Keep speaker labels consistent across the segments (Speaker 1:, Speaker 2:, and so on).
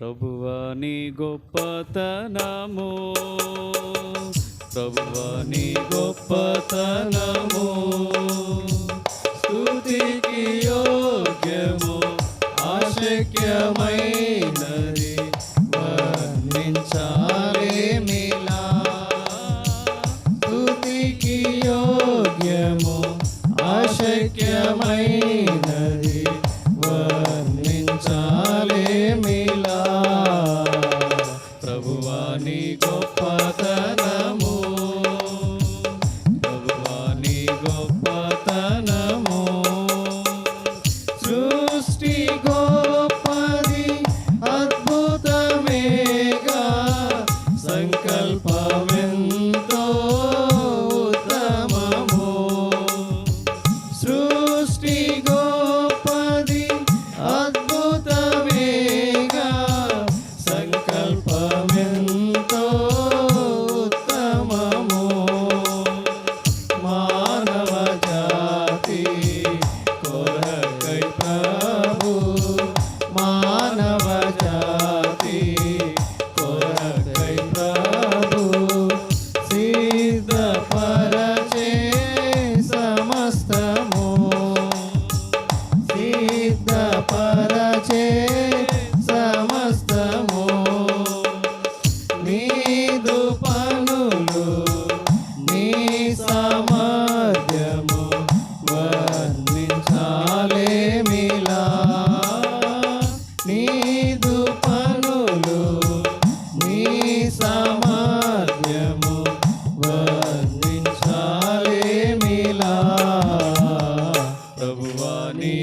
Speaker 1: ప్రభువాని గొప్పతనము. ప్రభువాని గొప్పతనము. స్థుతికి యోగ్యము ఆశక్యమైనది వర్ణించాలేమిలా. స్థుతికి యోగ్యము ఆశక్యమైనది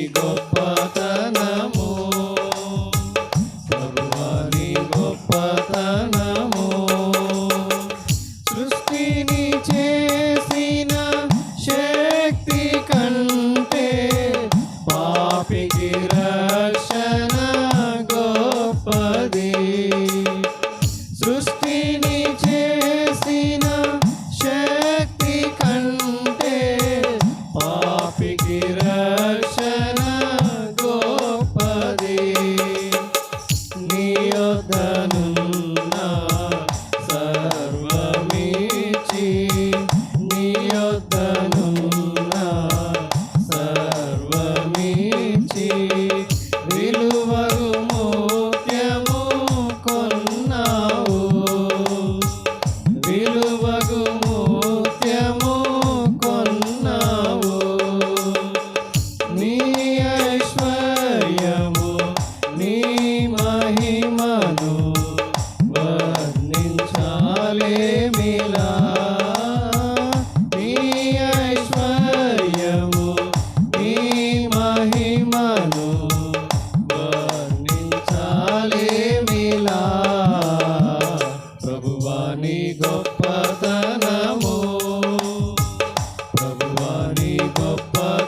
Speaker 1: Gopa. money, but, but.